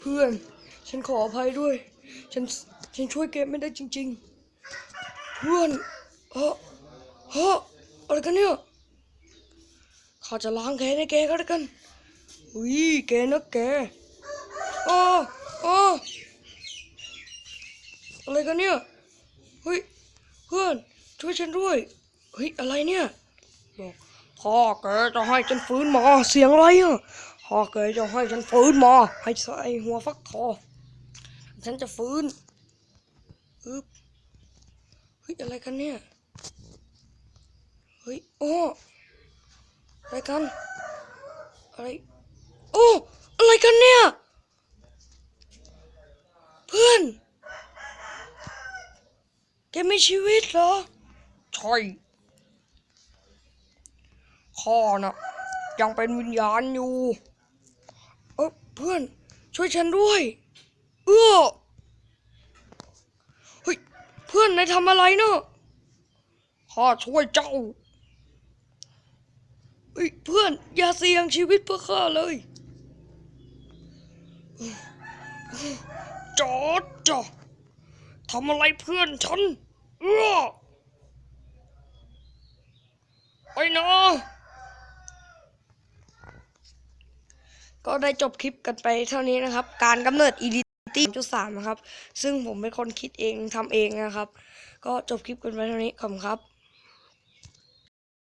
เพื่อน ฉันขออภัยด้วย ฉัน ฉันช่วยแกไม่ได้จริง ๆ เพื่อนเฮ้อเฮ้ออะไรกันเนี่ย ข้าจะล้างแค้นให้แกก็แล้วกัน อุ้ย แกนะแกอ้ออ้ออะไรกันเนี่ย เฮ้ย เพื่อน ช่วยฉันด้วย เฮ้ย อะไรเนี่ยบอกพ่อแกจะให้ฉันฟื้นมา เสียงอะไรอะ พ่อแกจะให้ฉันฟื้นมาให้ใส่หัวฟักทองฉันจะฟื้นอึ๊บเฮ้ยอะไรกันเนี่ย เฮ้ยโอ้อะไรกัน อะไร โอ้ อะไรกันเนี่ย เพื่อน แกมีชีวิตเหรอ ใช่ข้อน่ะยังเป็นวิญญาณอยู่ พื่อนช่วยฉันด้วย เออเฮ้ยเพื่อนนายทำอะไรเนาะข้าช่วยเจ้าเฮ้ยเพื่อนอย่าเสี่ยงชีวิตเพื่อข้าเลยจอดจ้ะทำอะไรเพื่อนฉันเออไปนะ ก็ได้จบคลิปกันไปเท่านี้นะครับ การกำเนิด Edity 3.3 นะครับ ซึ่งผมเป็นคนคิดเองทำเองนะครับ ก็จบคลิปกันไปเท่านี้ขอบคุณครับ